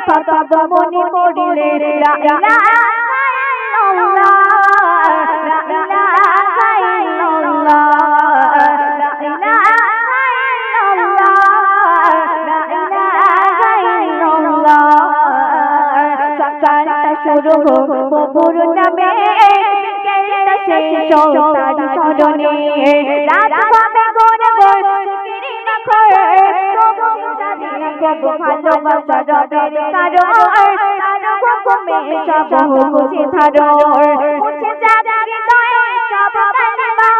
কথা মনে পড়িলে শুরু প্রভুর নামে শেষ তার স্মরণে রাত হবে গোর গোর গো ভালোবাসা রবের কারণ তার হুকুমে সব মুছে ধরো। মুছে যাক হৃদয়ে সব কালিমা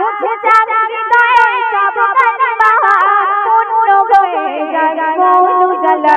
মুছে যাক হৃদয়ে সব কালিমা পূর্ণ হয়ে যাক মন উজালা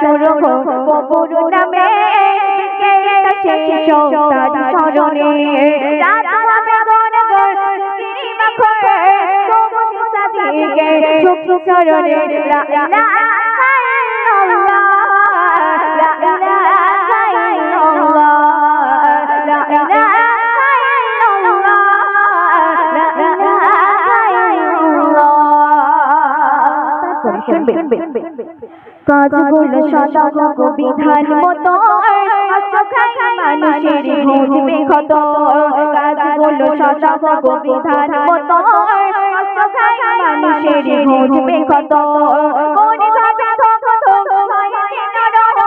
শুরু হোক প্রভুর নামে স্মরণে গোর গোর কোমল সাদিকে চুপ চুপ চরণে শুনবে। কাজগুলো সদা গো বিধান মতো মানুষের বুঝবে কত কাজগুলো সদা গো বিধান মতো মানুষের মনে থক হইতে নরহ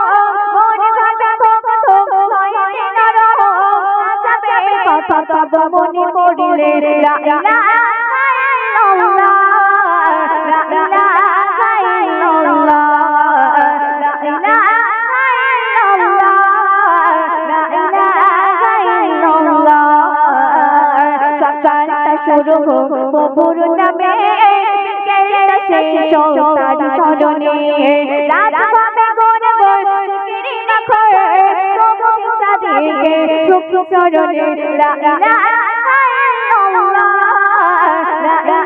মনে পড়িলে লা সকালটা প্রভুর নামে রাত হবে গোর গোর কোমল সাদিকে চুপ চুপ চরণে লা ইলাহা ইল্লাল্লাহ, লা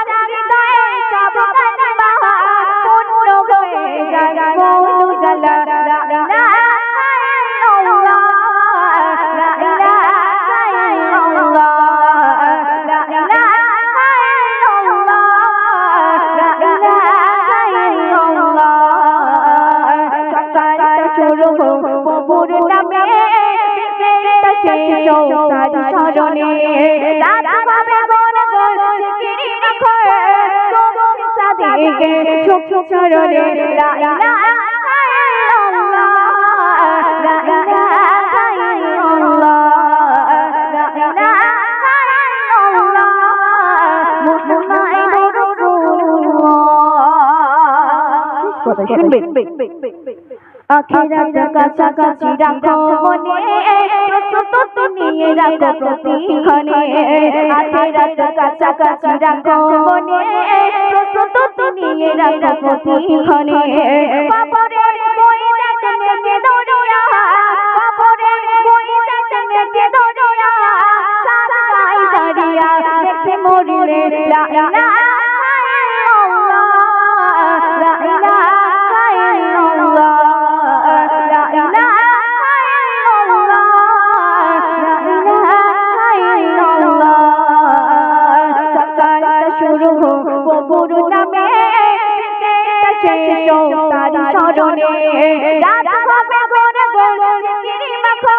স্মরণে রাত হবে গোর গোর চিকিরি নখর কোমল সাদিকে চুপ চুপ চরণে লা ইলাহা কথা শুনবে? আখিরাত কাছাকাছি রাখো মনে, প্রস্তুত নিয়ে রাখো প্রতিক্ষণে। আখিরাত কাছাকাছি রাখো মনে, প্রস্তুত নিয়ে রাখো প্রতিক্ষণে। বাবরের বিকেলটা শেষ হোক তার স্মরণে রাত হবে গোনা গোনা চিরি মাখো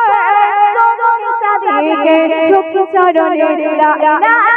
চরণে ইলাহা